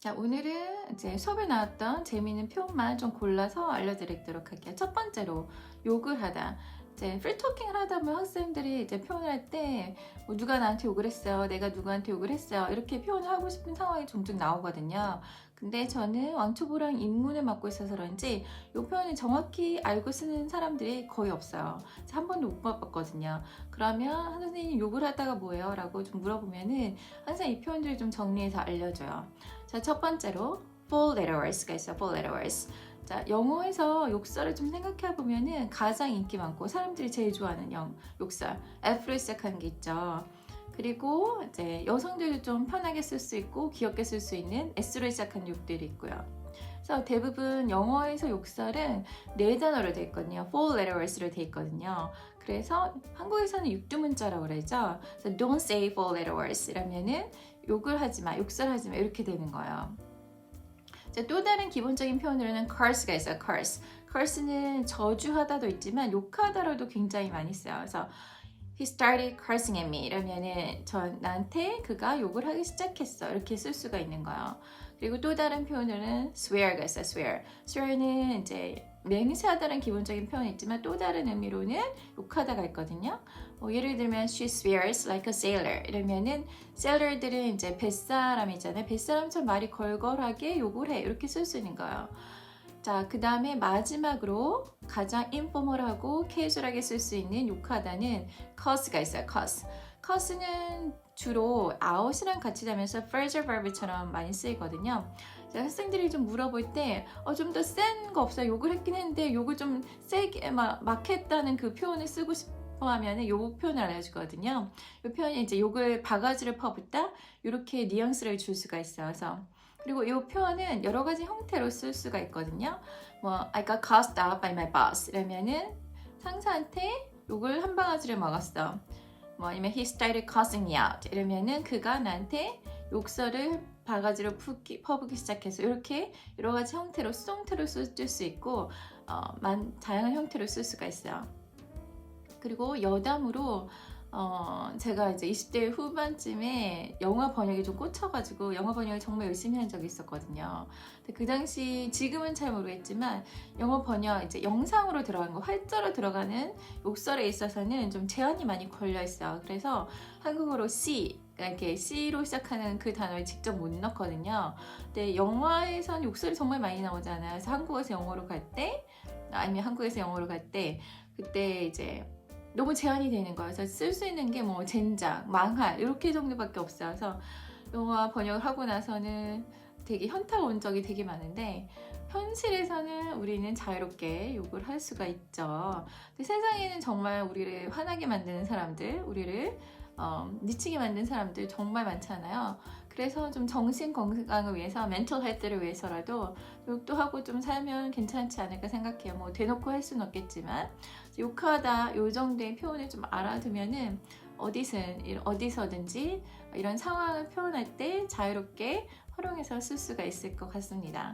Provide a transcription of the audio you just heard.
자, 오늘은 이제 수업에 나왔던 재미있는 표현만 좀 골라서 알려드리도록 할게요. 첫 번째로 욕을 하다. 이제 프리토킹을 하다 보면 학생들이 이제 표현을 할때뭐 누가 나한테 욕을 했어요. 내가 누구한테 욕을 했어요. 이렇게 표현을 하고 싶은 상황이 종종 나오거든요. 근데 저는 왕초보랑 입문을 맡고 있어서 그런지 이 표현을 정확히 알고 쓰는 사람들이 거의 없어요. 한 번도 못 봤거든요. 그러면 선생님 욕을 하다가 뭐예요? 라고 좀 물어보면은 항상 이 표현들을 좀 정리해서 알려줘요. 자, 첫 번째로 four letters가 있어요. four letters. 자, 영어에서 욕설을 좀 생각해 보면은 가장 인기 많고 사람들이 제일 좋아하는 영, 욕설 F로 시작하는 게 있죠. 그리고 이제 여성들도 좀 편하게 쓸 수 있고 귀엽게 쓸 수 있는 S로 시작하는 욕들이 있고요. 그래서 대부분 영어에서 욕설은 네 단어로 돼 있거든요. four letters로 돼 있거든요. 그래서 한국에서는 육두 문자라고 그러죠. 그래서 don't say four letters 이라면은 욕을 하지 마, 욕설하지 마 이렇게 되는 거예요. 자, 또 다른 기본적인 표현으로는 curse가 있어요. curse. curse는 저주하다도 있지만 욕하다로도 굉장히 많이 써요. 그래서 he started cursing at me 이러면은 전 나한테 그가 욕을 하기 시작했어 이렇게 쓸 수가 있는 거예요. 그리고 또 다른 표현으로는 swear가 있어요. swear. swear는 이제 맹세하다는 기본적인 표현이 있지만 또 다른 의미로는 욕하다가 있거든요. 뭐 예를 들면 she swears like a sailor 이러면은 sailor들은 이제 뱃사람이잖아요. 뱃사람처럼 말이 걸걸하게 욕을 해 이렇게 쓸 수 있는 거예요. 자, 그 다음에 마지막으로 가장 인포멀하고 캐주얼하게 쓸 수 있는 욕하다는 curse가 있어요. curse. curse는 주로 out이랑 같이 다면서 phrasal verb처럼 많이 쓰이거든요. 자, 학생들이 좀 물어볼 때, 어, 좀더 센 거 없어요? 욕을 했긴 했는데, 욕을 좀 세게 막, 막 했다는 그 표현을 쓰고 싶어 하면은 욕 표현을 알려주거든요. 이 표현이 이제 욕을 바가지를 퍼붓다? 이렇게 뉘앙스를 줄 수가 있어요. 그래서 그리고 이 표현은 여러 가지 형태로 쓸 수가 있거든요. 뭐, I got cussed out by my boss. 이러면은 상사한테 욕을 한 바가지를 먹었어. 뭐 아니면 he started cussing me out. 이러면은 그가 나한테 욕설을 바가지로 푸기, 퍼붓기 시작해서 이렇게 여러 가지 형태로 수동태로 쓸 수 있고 어, 만, 다양한 형태로 쓸 수가 있어요. 그리고 여담으로 어, 제가 이제 20대 후반쯤에 영화 번역에 좀 꽂혀가지고 영화 번역을 정말 열심히 한 적이 있었거든요. 근데 그 당시 지금은 잘 모르겠지만 영어 번역 이제 영상으로 들어가는 거 활자로 들어가는 욕설에 있어서는 좀 제한이 많이 걸려 있어요. 그래서 한국어로 C 이렇게 C로 시작하는 그 단어를 직접 못 넣거든요. 근데 영화에선 욕설이 정말 많이 나오잖아요. 그래서 한국에서 영어로 갈 때 아니면 한국에서 영어로 갈 때 그때 이제 너무 제한이 되는 거예요. 그래서 쓸 수 있는 게 뭐 젠장, 망할 이렇게 정도밖에 없어요. 그래서 영화 번역을 하고 나서는 되게 현타 온 적이 되게 많은데 현실에서는 우리는 자유롭게 욕을 할 수가 있죠. 근데 세상에는 정말 우리를 화나게 만드는 사람들, 우리를 어, 미치게 만든 사람들 정말 많잖아요. 그래서 좀 정신 건강을 위해서, 멘탈 헬스를 위해서라도 욕도 하고 좀 살면 괜찮지 않을까 생각해요. 뭐 대놓고 할 수는 없겠지만 욕하다 요 정도의 표현을 좀 알아두면은 어디든 어디서든지 이런 상황을 표현할 때 자유롭게 활용해서 쓸 수가 있을 것 같습니다.